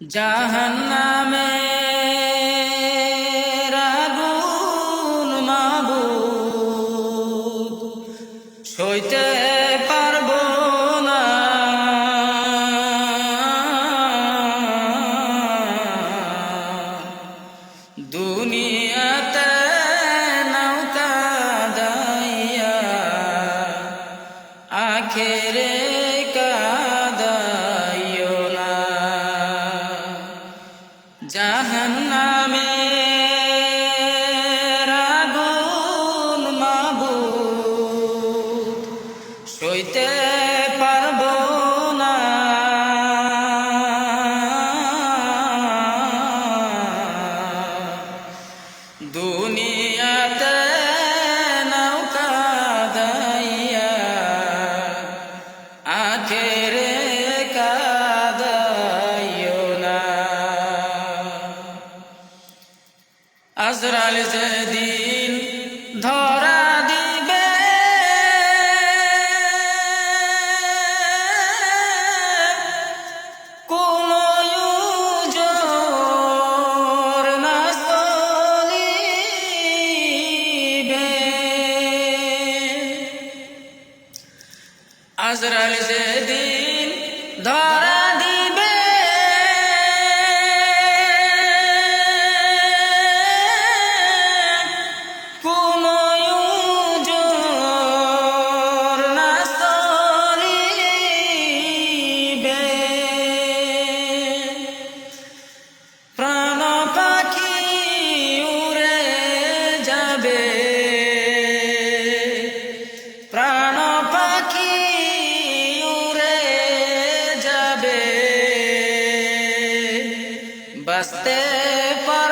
জাহান্নামে রাগুন মাবুদ। সইতে পারব না। দুনিয়া সইতে পারব না। দুনিয়াতে নৌকা দাইয়া আখের কাদাইও না। আজরাল আজরাল সেদিন ধরা पर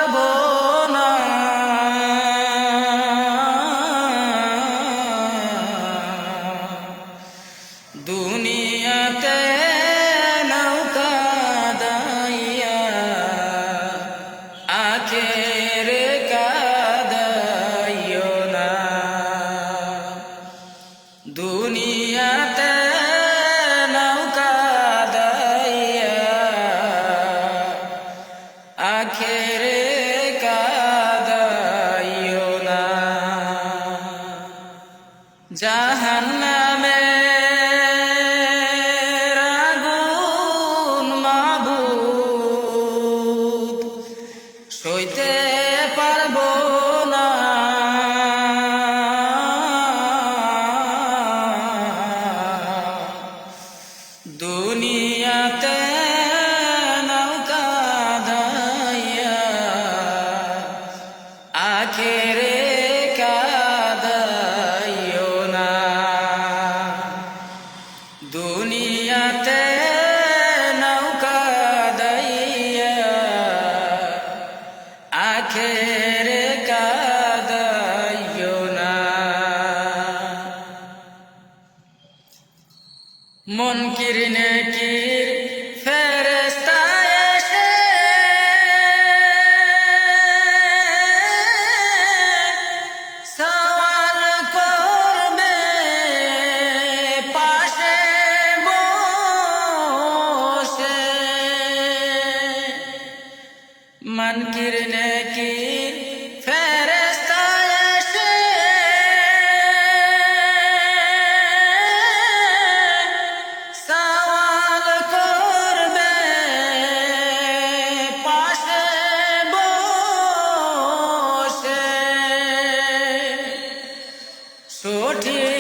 আখেরে কাদাইও না। দুনিয়াতে নৌকা আখেরে কাদাইও না। মন কিরনে কির मन गिरने की Sorted.